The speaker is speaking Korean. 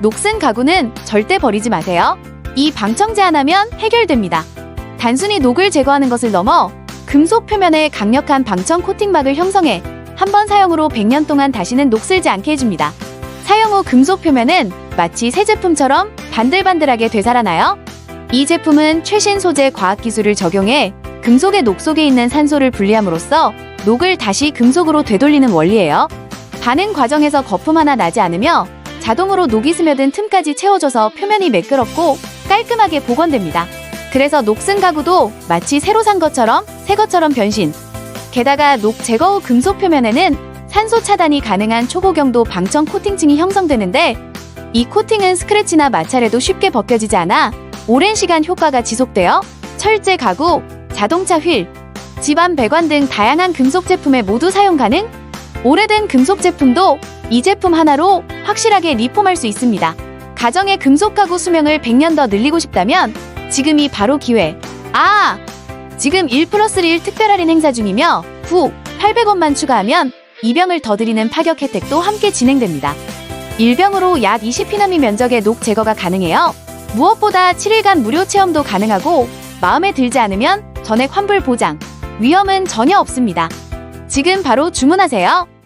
녹슨 가구는 절대 버리지 마세요. 이 방청제 하나면 해결됩니다. 단순히 녹을 제거하는 것을 넘어 금속 표면에 강력한 방청 코팅막을 형성해 한 번 사용으로 100년 동안 다시는 녹슬지 않게 해줍니다. 사용 후 금속 표면은 마치 새 제품처럼 반들반들하게 되살아나요. 이 제품은 최신 소재 과학 기술을 적용해 금속의 녹 속에 있는 산소를 분리함으로써 녹을 다시 금속으로 되돌리는 원리예요. 반응 과정에서 거품 하나 나지 않으며 자동으로 녹이 스며든 틈까지 채워져서 표면이 매끄럽고 깔끔하게 복원됩니다. 그래서 녹슨 가구도 마치 새로 산 것처럼 새 것처럼 변신. 게다가 녹 제거 후 금속 표면에는 산소 차단이 가능한 초고경도 방청 코팅층이 형성되는데 이 코팅은 스크래치나 마찰에도 쉽게 벗겨지지 않아 오랜 시간 효과가 지속되어 철제 가구, 자동차 휠, 집안 배관 등 다양한 금속 제품에 모두 사용 가능? 오래된 금속 제품도 이 제품 하나로 확실하게 리폼할 수 있습니다. 가정의 금속 가구 수명을 100년 더 늘리고 싶다면 지금이 바로 기회. 아! 지금 1 플러스 1 특별 할인 행사 중이며 후 800원만 추가하면 2병을 더 드리는 파격 혜택도 함께 진행됩니다. 1병으로 약 20피나미 면적의 녹 제거가 가능해요. 무엇보다 7일간 무료 체험도 가능하고 마음에 들지 않으면 전액 환불 보장, 위험은 전혀 없습니다. 지금 바로 주문하세요.